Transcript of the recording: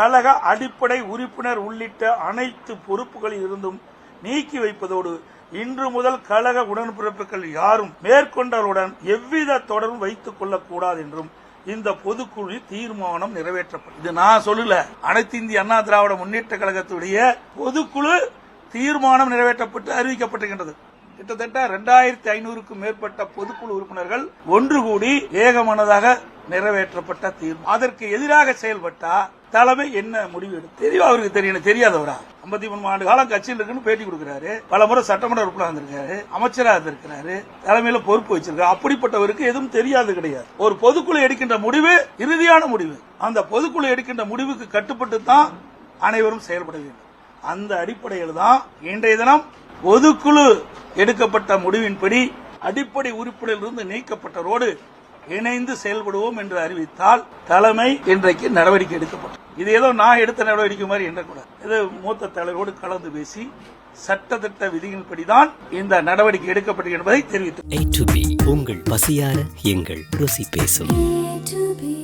கழக அடிப்படை உறுப்பினர் உள்ளிட்ட அனைத்து பொறுப்புகளில் இருந்தும் நீக்கி வைப்பதோடு இன்று முதல் கழக உடன்பிறப்புகள் யாரும் மேற்கொண்டவருடன் எவ்வித தொடர்பும் வைத்துக் கொள்ளக்கூடாது என்றும் இந்த பொதுக்குழு தீர்மானம் நிறைவேற்றப்படும் இது நான் சொல்லல. அனைத்து இந்திய அண்ணா திராவிட முன்னேற்ற கழகத்துடைய பொதுக்குழு தீர்மானம் நிறைவேற்றப்பட்டு அறிவிக்கப்பட்டிருக்கின்றது. கிட்டத்தட்ட ரெண்டாயிரத்தி ஐநூறுக்கும் மேற்பட்ட பொதுக்குழு உறுப்பினர்கள் ஒன்று கூடி ஏகமனதாக நிறைவேற்றப்பட்ட தீர்வு. அதற்கு எதிராக செயல்பட்டா தலைமை என்ன முடிவு எடுக்கும் தெரியும் அவருக்கு தெரியணும் தெரியாதவரா? ஐம்பத்தி மூணு ஆண்டு காலம் கட்சியில் இருக்குன்னு பேட்டி கொடுக்கிறாரு. பல முறை சட்டமன்ற உறுப்பினர் வந்திருக்காரு அமைச்சராக இருந்திருக்கிறாரு. தலைமையில பொறுப்பு வச்சிருக்காரு. அப்படிப்பட்டவருக்கு எதுவும் தெரியாது கிடையாது. ஒரு பொதுக்குழு எடுக்கின்ற முடிவு இறுதியான முடிவு. அந்த பொதுக்குழு எடுக்கின்ற முடிவுக்கு கட்டுப்பட்டு தான் அனைவரும் செயல்பட வேண்டும். அந்த அடிப்படையில் தான் இன்றைய தினம் பொதுக்குழு எடுக்கப்பட்ட முடிவின்படி அடிப்படை உறுப்பினரிலிருந்து நீக்கப்பட்டதோடு இணைந்து செயல்படுவோம் என்று அறிவித்தால் தலைமை இன்றைக்கு நடவடிக்கை எடுக்கப்படும். இது ஏதோ நான் எடுத்த நடவடிக்கை மாதிரி எண்ணக்கூடாது இது மூத்த தலைவரோடு கலந்து பேசி சட்டத்திட்ட விதிகளின்படிதான் இந்த நடவடிக்கை எடுக்கப்பட்டது என்பதை தெரிவித்து A to B உங்கள் பசியார எங்கள் ருசி பேசும். A to B.